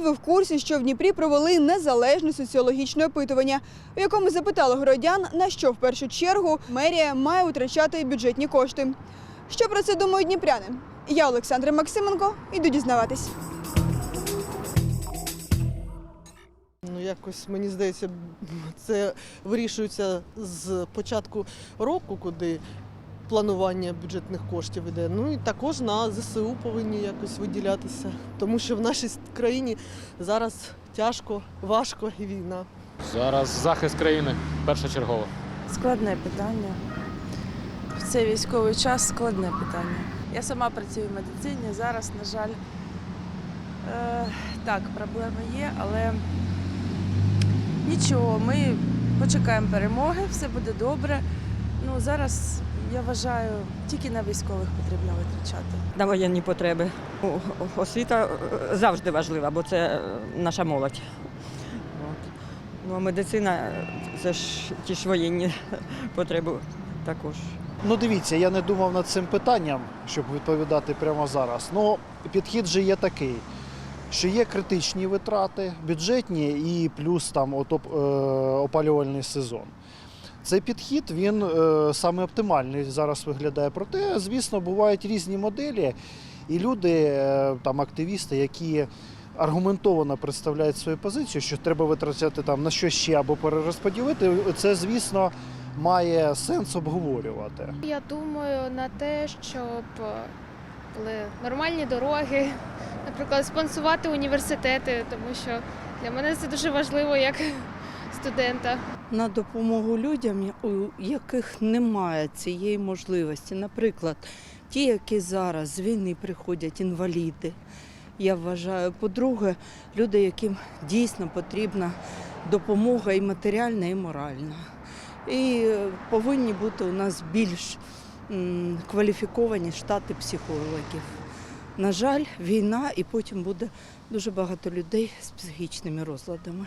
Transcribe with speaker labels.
Speaker 1: Ви в курсі, що в Дніпрі провели незалежне соціологічне опитування, у якому запитали городян, на що в першу чергу мерія має витрачати бюджетні кошти. Що про це думають дніпряни? Я Олександра Максименко, іду дізнаватись.
Speaker 2: Ну, якось мені здається, це вирішується з початку року, куди планування бюджетних коштів іде. Ну і також на ЗСУ повинні якось виділятися, тому що в нашій країні зараз тяжко, важко і війна.
Speaker 3: Зараз захист країни першочергово.
Speaker 4: Складне питання. В цей військовий час складне питання. Я сама працюю в медицині. Зараз, на жаль, е, так, проблеми є, але нічого, ми почекаємо перемоги, все буде добре. Ну, зараз я вважаю, тільки на військових потрібно витрачати.
Speaker 5: на воєнні потреби. Освіта е, завжди важлива, бо це е, наша молодь. От. Ну, а медицина е, це ж ті ж воєнні потреби також.
Speaker 6: Ну, дивіться, я не думав над цим питанням, щоб відповідати прямо зараз. Ну, підхід же є такий, що є критичні витрати, бюджетні і плюс там от, е, опалювальний сезон. Цей підхід він е, саме оптимальний зараз виглядає. Проте, звісно, бувають різні моделі, і люди, е, там активісти, які аргументовано представляють свою позицію, що треба витрачати там на що ще або перерозподілити. Це, звісно, має сенс обговорювати.
Speaker 7: Я думаю на те, щоб е, були нормальні дороги, наприклад, спонсувати університети, тому що для мене це дуже важливо як студента.
Speaker 8: на допомогу людям, у яких немає цієї можливості. Наприклад, ті, які зараз з війни приходять, інваліди. Я вважаю, по-друге, люди, яким дійсно потрібна допомога і матеріальна, і моральна. І повинні бути у нас більш кваліфіковані штати психологів. На жаль, війна, і потім буде дуже багато людей з психічними розладами.